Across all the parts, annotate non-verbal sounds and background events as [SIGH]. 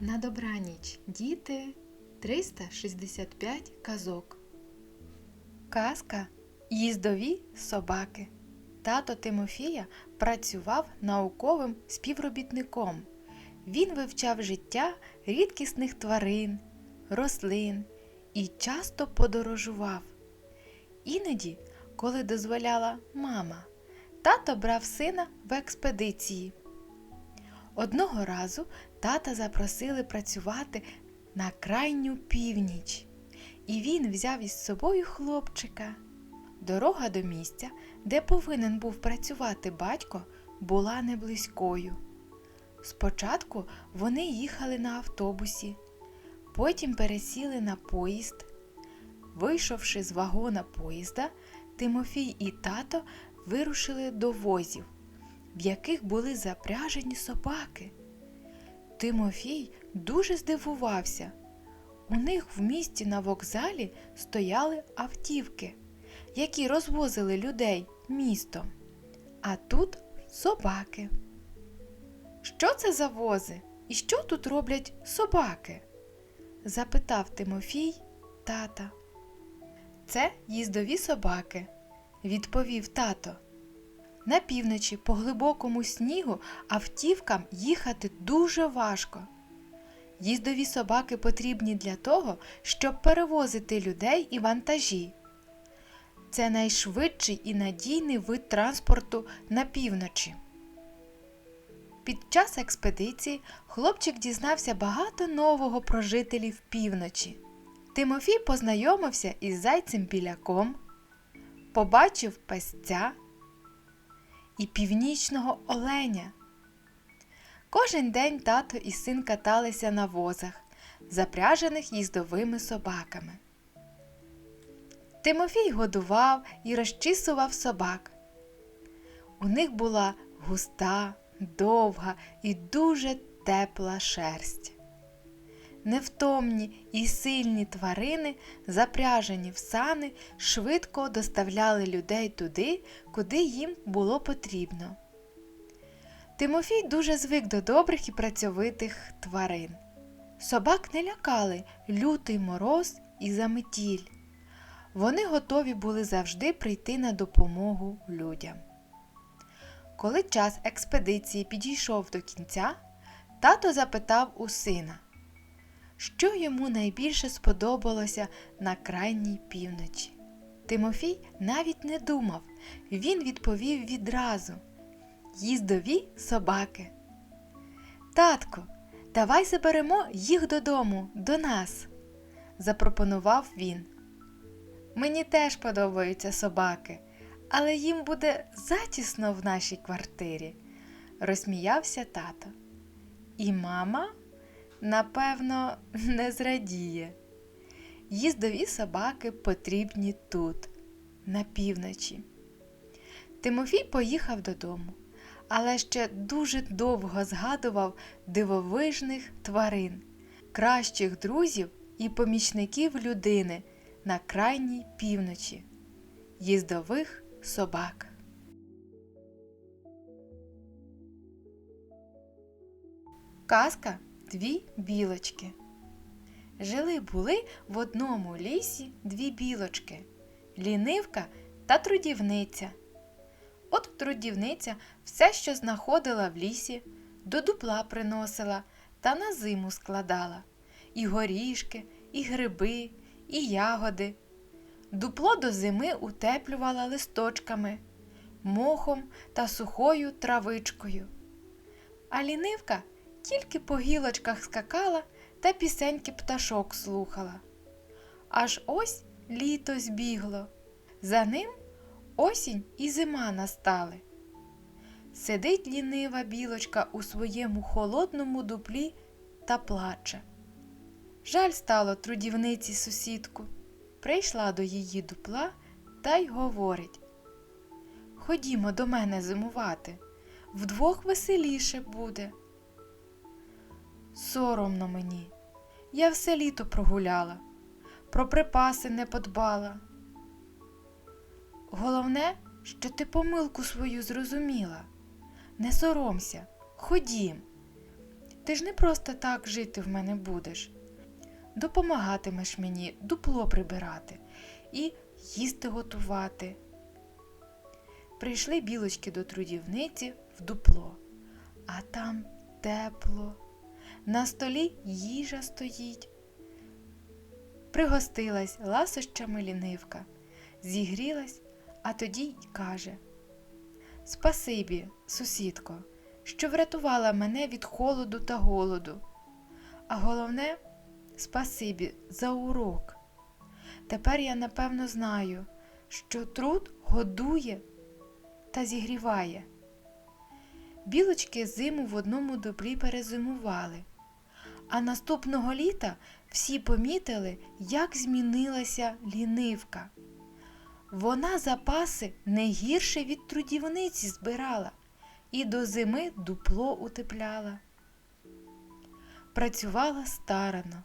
На добраніч, діти 365 казок. Казка Їздові собаки. Тато Тимофія працював науковим співробітником. Він вивчав життя рідкісних тварин, рослин і часто подорожував. Іноді, коли дозволяла мама, тато брав сина в експедиції. Одного разу тата запросили працювати на крайню північ, і він взяв із собою хлопчика. Дорога до місця, де повинен був працювати батько, була не близькою. Спочатку вони їхали на автобусі, потім пересіли на поїзд. Вийшовши з вагона поїзда, Тимофій і тато вирушили до возів, в яких були запряжені собаки. Тимофій дуже здивувався. У них в місті на вокзалі стояли автівки, які розвозили людей містом, а тут собаки. Що це за вози? І що тут роблять собаки? запитав Тимофій тата. Це їздові собаки, відповів тато. На півночі по глибокому снігу автівкам їхати дуже важко. Їздові собаки потрібні для того, щоб перевозити людей і вантажі. Це найшвидший і надійний вид транспорту на півночі. Під час експедиції хлопчик дізнався багато нового про жителів півночі. Тимофій познайомився із зайцем біляком, побачив песця і північного оленя. Кожен день тато і син каталися на возах, запряжених їздовими собаками. Тимофій годував і розчісував собак. У них була густа, довга і дуже тепла шерсть. Невтомні і сильні тварини, запряжені в сани, швидко доставляли людей туди, куди їм було потрібно. Тимофій дуже звик до добрих і працьовитих тварин. Собак не лякали лютий мороз і заметіль. Вони готові були завжди прийти на допомогу людям. Коли час експедиції підійшов до кінця, тато запитав у сина, що йому найбільше сподобалося на крайній півночі. Тимофій навіть не думав, він відповів відразу їздові собаки. Татко, давай заберемо їх додому, до нас, запропонував він. Мені теж подобаються собаки, але їм буде затісно в нашій квартирі, розсміявся тато. І мама, напевно, [LAUGHS] не зрадіє. Їздові собаки потрібні тут, на півночі. Тимофій поїхав додому, але ще дуже довго згадував дивовижних тварин, кращих друзів і помічників людини на крайній півночі, їздових собак. Казка Дві білочки. Жили були в одному лісі дві білочки лінивка та трудівниця. От трудівниця все, що знаходила в лісі, до дупла приносила та на зиму складала і горішки, і гриби, і ягоди. Дупло до зими утеплювала листочками, мохом та сухою травичкою. А лінивка тільки по гілочках скакала та пісеньки пташок слухала. Аж ось літо збігло. За ним осінь і зима настали. Сидить лінива білочка у своєму холодному дуплі та плаче. Жаль стало трудівниці сусідку. Прийшла до її дупла та й говорить Ходімо до мене зимувати, вдвох веселіше буде. Соромно мені. Я все літо прогуляла, про припаси не подбала. Головне, що ти помилку свою зрозуміла. Не соромся, ходім. Ти ж не просто так жити в мене будеш. Допомагатимеш мені дупло прибирати і їсти готувати. Прийшли білочки до трудівниці в дупло, а там тепло. На столі їжа стоїть. Пригостилась ласощами лінивка, зігрілась, а тоді й каже Спасибі, сусідко, що врятувала мене від холоду та голоду. А головне, спасибі за урок. Тепер я напевно знаю, що труд годує та зігріває. Білочки зиму в одному дуплі перезимували, а наступного літа всі помітили, як змінилася лінивка. Вона запаси не гірше від трудівниці збирала і до зими дупло утепляла. Працювала старано,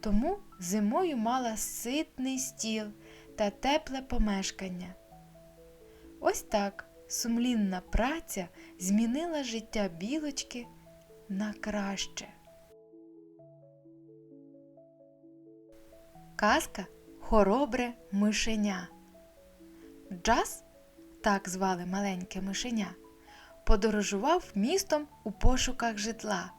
тому зимою мала ситний стіл та тепле помешкання. Ось так сумлінна праця змінила життя білочки на краще. Казка Хоробре мишеня. Джаз, так звали маленьке мишеня, подорожував містом у пошуках житла.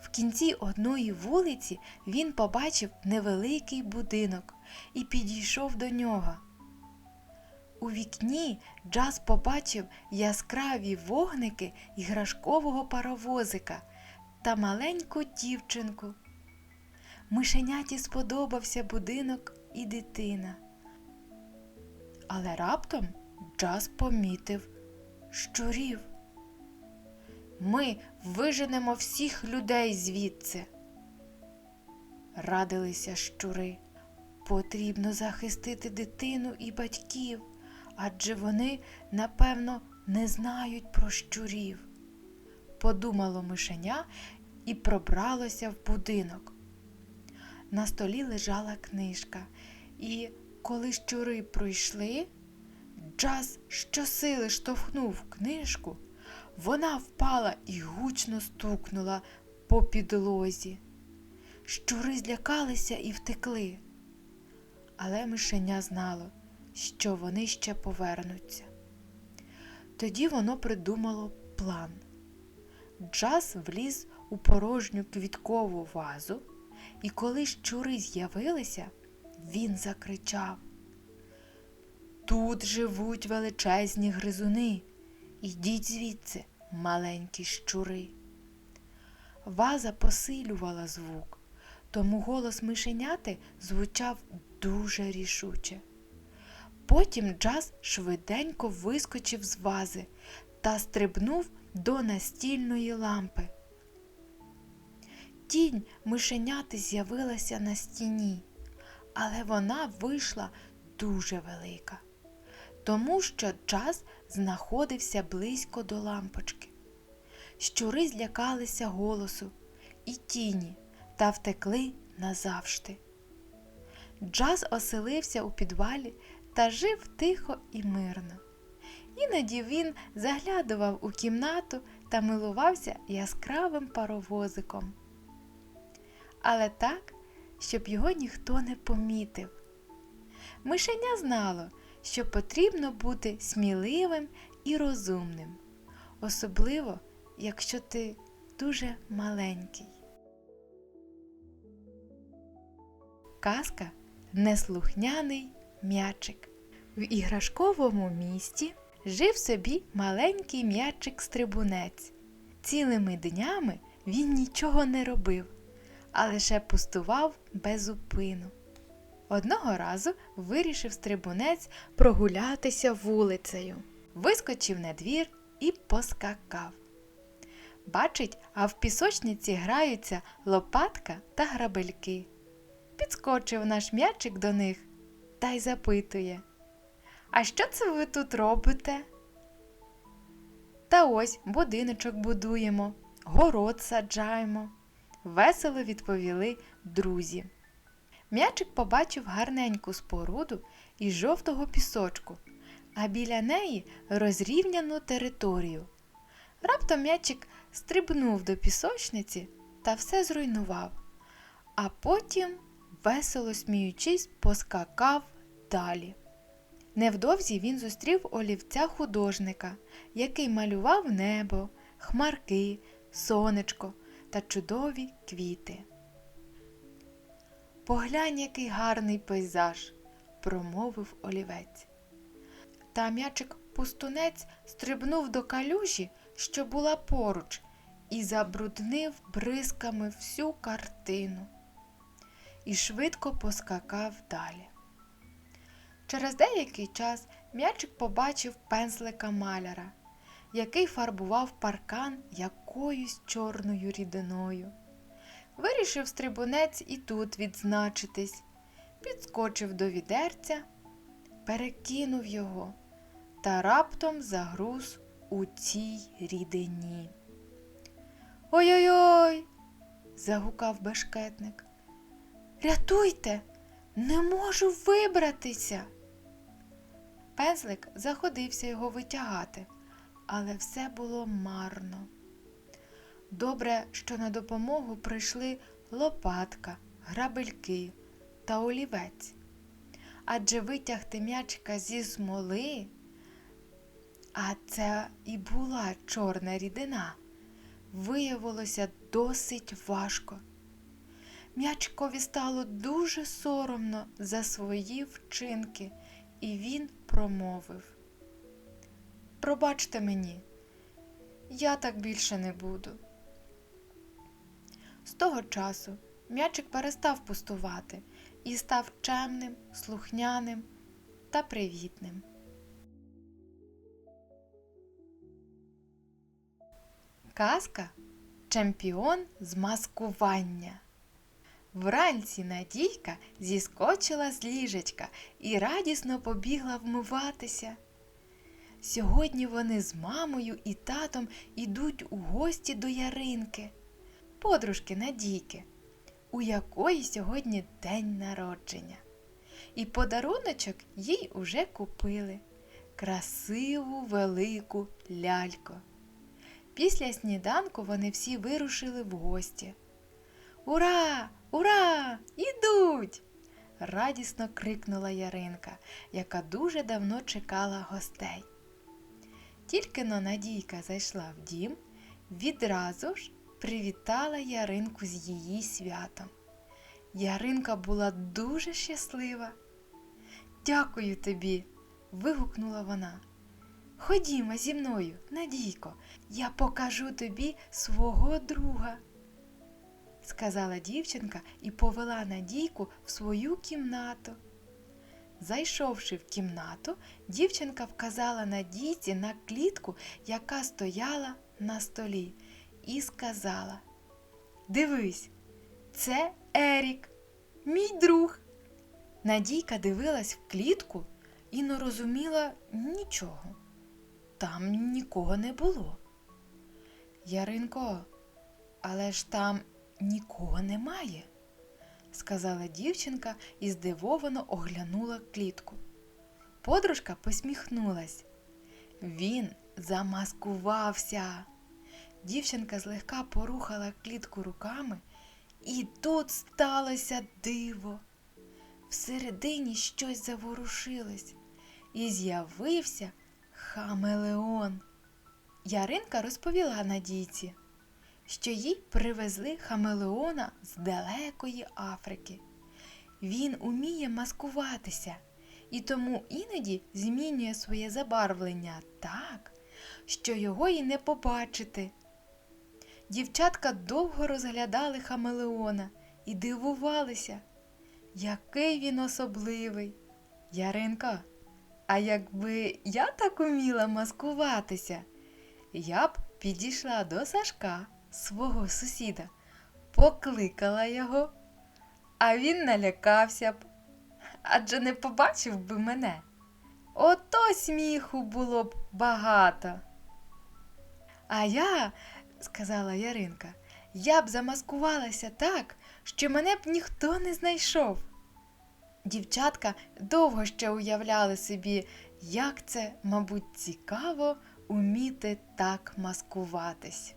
В кінці одної вулиці він побачив невеликий будинок і підійшов до нього. У вікні Джаз побачив яскраві вогники іграшкового паровозика та маленьку дівчинку. Мишеняті сподобався будинок і дитина. Але раптом Джаз помітив щурів. Ми виженемо всіх людей звідси. Радилися щури. Потрібно захистити дитину і батьків, адже вони, напевно, не знають про щурів. Подумало мишеня і пробралося в будинок. На столі лежала книжка, і коли щури пройшли, Джаз щосили штовхнув книжку, вона впала і гучно стукнула по підлозі. Щури злякалися і втекли. Але мишеня знало, що вони ще повернуться. Тоді воно придумало план. Джаз вліз у порожню квіткову вазу, і коли щури з'явилися, він закричав Тут живуть величезні гризуни. Ідіть звідси, маленькі щури. Ваза посилювала звук, тому голос мишеняти звучав дуже рішуче. Потім Джаз швиденько вискочив з вази та стрибнув до настільної лампи. Тінь мишеняти з'явилася на стіні, але вона вийшла дуже велика, тому що Джаз знаходився близько до лампочки. Щури злякалися голосу і тіні та втекли назавжди. Джаз оселився у підвалі та жив тихо і мирно. Іноді він заглядував у кімнату та милувався яскравим паровозиком. Але так, щоб його ніхто не помітив. Мишеня знало, що потрібно бути сміливим і розумним, особливо, якщо ти дуже маленький. Казка Неслухняний м'ячик. В іграшковому місті жив собі маленький м'ячик-стрибунець. Цілими днями він нічого не робив, а лише пустував без упину. Одного разу вирішив стрибунець прогулятися вулицею, вискочив на двір і поскакав. Бачить, а в пісочниці граються лопатка та грабельки. Підскочив наш м'ячик до них та й запитує А що це ви тут робите? Та ось будиночок будуємо, город саджаємо, весело відповіли друзі. М'ячик побачив гарненьку споруду із жовтого пісочку, а біля неї розрівняну територію. Раптом м'ячик стрибнув до пісочниці та все зруйнував, а потім, весело сміючись, поскакав далі. Невдовзі він зустрів олівця художника, який малював небо, хмарки, сонечко та чудові квіти. Поглянь, який гарний пейзаж, промовив олівець. Та м'ячик пустунець стрибнув до калюжі, що була поруч, і забруднив бризками всю картину. І швидко поскакав далі. Через деякий час м'ячик побачив пензлика маляра, який фарбував паркан якоюсь чорною рідиною. Вирішив стрибунець і тут відзначитись, підскочив до відерця, перекинув його та раптом загруз у цій рідині. Ой-ой-ой, загукав бешкетник. Рятуйте, не можу вибратися. Пензлик заходився його витягати, але все було марно. Добре, що на допомогу прийшли лопатка, грабельки та олівець. Адже витягти м'ячика зі смоли, а це і була чорна рідина, виявилося досить важко. М'ячикові стало дуже соромно за свої вчинки, і він промовив Пробачте мені, я так більше не буду. Того часу м'ячик перестав пустувати і став чемним, слухняним та привітним. Казка Чемпіон з маскування. Вранці Надійка зіскочила з ліжечка і радісно побігла вмиватися. Сьогодні вони з мамою і татом ідуть у гості до Яринки, подружки Надійки, у якої сьогодні день народження. І подаруночок їй уже купили красиву велику ляльку. Після сніданку вони всі вирушили в гості. Ура! Ура! Ідуть! радісно крикнула Яринка, яка дуже давно чекала гостей. Тільки но Надійка зайшла в дім, відразу ж привітала Яринку з її святом. Яринка була дуже щаслива. Дякую тобі, вигукнула вона. Ходімо зі мною, Надійко, я покажу тобі свого друга, сказала дівчинка і повела Надійку в свою кімнату. Зайшовши в кімнату, дівчинка вказала Надійці на клітку, яка стояла на столі, і сказала Дивись, це Ерік, мій друг. Надійка дивилась в клітку і не розуміла нічого. Там нікого не було. Яринко, але ж там нікого немає, сказала дівчинка і здивовано оглянула клітку. Подружка посміхнулась. Він замаскувався. Дівчинка злегка порухала клітку руками, і тут сталося диво. Всередині щось заворушилось, і з'явився хамелеон. Яринка розповіла Надійці, що їй привезли хамелеона з далекої Африки. Він уміє маскуватися і тому іноді змінює своє забарвлення так, що його й не побачити. Дівчатка довго розглядали хамелеона і дивувалися, який він особливий. Яринка, а якби я так уміла маскуватися, я б підійшла до Сашка, свого сусіда, покликала його, а він налякався б, адже не побачив би мене. Ото сміху було б багато. А я, сказала Яринка, я б замаскувалася так, що мене б ніхто не знайшов. Дівчатка довго ще уявляли собі, як це, мабуть, цікаво уміти так маскуватись.